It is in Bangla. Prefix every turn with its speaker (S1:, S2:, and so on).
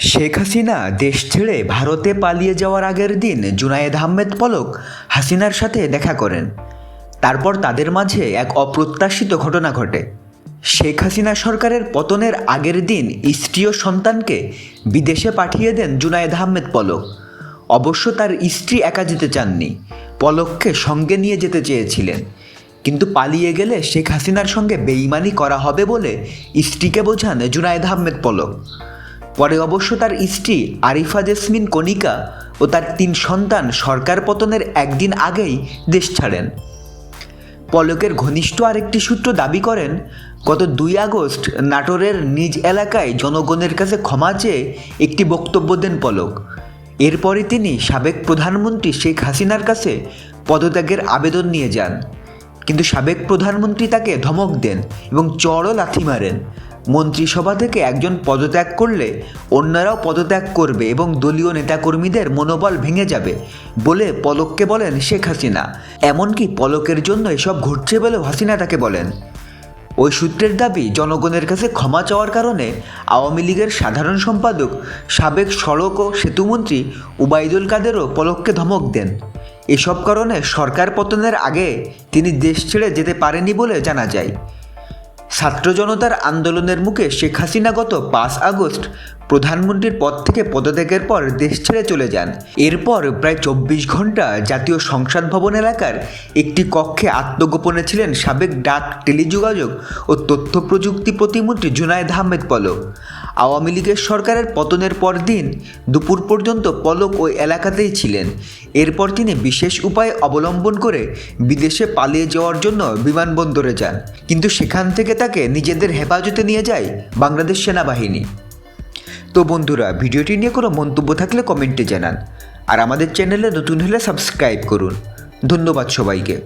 S1: শেখ হাসিনা দেশ ছেড়ে ভারতে পালিয়ে যাওয়ার আগের দিন জুনায়েদ আহমেদ পলক হাসিনার সাথে দেখা করেন। তারপর তাদের মাঝে এক অপ্রত্যাশিত ঘটনা ঘটে। শেখ হাসিনা সরকারের পতনের আগের দিন স্ত্রী ও সন্তানকে বিদেশে পাঠিয়ে দেন জুনায়েদ আহমেদ পলক। অবশ্য তার স্ত্রী একা যেতে চাননি, পলককে সঙ্গে নিয়ে যেতে চেয়েছিলেন। কিন্তু পালিয়ে গেলে শেখ হাসিনার সঙ্গে বেইমানি করা হবে বলে স্ত্রীকে বোঝান জুনায়েদ আহমেদ পলক। পরে অবশ্য তার স্ত্রী আরিফা জেসমিন কণিকা ও তার তিন সন্তান সরকার পতনের একদিন আগেই দেশ ছাড়েন। পলকের ঘনিষ্ঠ আরেকটি সূত্র দাবি করেন, গত দুই আগস্ট নাটোরের নিজ এলাকায় জনগণের কাছে ক্ষমা চেয়ে একটি বক্তব্য দেন পলক। এরপরে তিনি সাবেক প্রধানমন্ত্রী শেখ হাসিনার কাছে পদত্যাগের আবেদন নিয়ে যান। কিন্তু সাবেক প্রধানমন্ত্রী তাকে ধমক দেন এবং চড়ও লাথি মারেন। মন্ত্রিসভা থেকে একজন পদত্যাগ করলে অন্যরাও পদত্যাগ করবে এবং দলীয় নেতাকর্মীদের মনোবল ভেঙে যাবে বলে পলককে বলেন শেখ হাসিনা। এমনকি পলকের জন্য এসব ঘটছে বলেও হাসিনা তাকে বলেন। ওই সূত্রের দাবি, জনগণের কাছে ক্ষমা চাওয়ার কারণে আওয়ামী লীগের সাধারণ সম্পাদক, সাবেক সড়ক ও সেতুমন্ত্রী উবাইদুল কাদেরও পলককে ধমক দেন। এসব কারণে সরকার পতনের আগে তিনি দেশ ছেড়ে যেতে পারেনি বলে জানা যায়। ছাত্র জনতার আন্দোলনের মুখে শেখ হাসিনা গত পাঁচ আগস্ট প্রধানমন্ত্রীর পদ থেকে পদত্যাগের পর দেশ ছেড়ে চলে যান। এরপর প্রায় চব্বিশ ঘণ্টা জাতীয় সংসদ ভবন এলাকার একটি কক্ষে আত্মগোপনে ছিলেন সাবেক ডাক টেলিযোগাযোগ ও তথ্য প্রযুক্তি প্রতিমন্ত্রী জুনায়দ আহমেদ পলক। আওয়ামী লীগের সরকারের পতনের পর দিন দুপুর পর্যন্ত পলক ওই এলাকাতেই ছিলেন। এরপর তিনি বিশেষ উপায় অবলম্বন করে বিদেশে পালিয়ে যাওয়ার জন্য বিমানবন্দরে যান। কিন্তু সেখান থেকে তাকে নিজেদের হেফাজতে নিয়ে যায় বাংলাদেশ সেনাবাহিনী। তো বন্ধুরা, ভিডিওটি নিয়ে কোনো মন্তব্য থাকলে কমেন্টে জানান। আর আমাদের চ্যানেলে নতুন হলে সাবস্ক্রাইব করুন। ধন্যবাদ সবাইকে।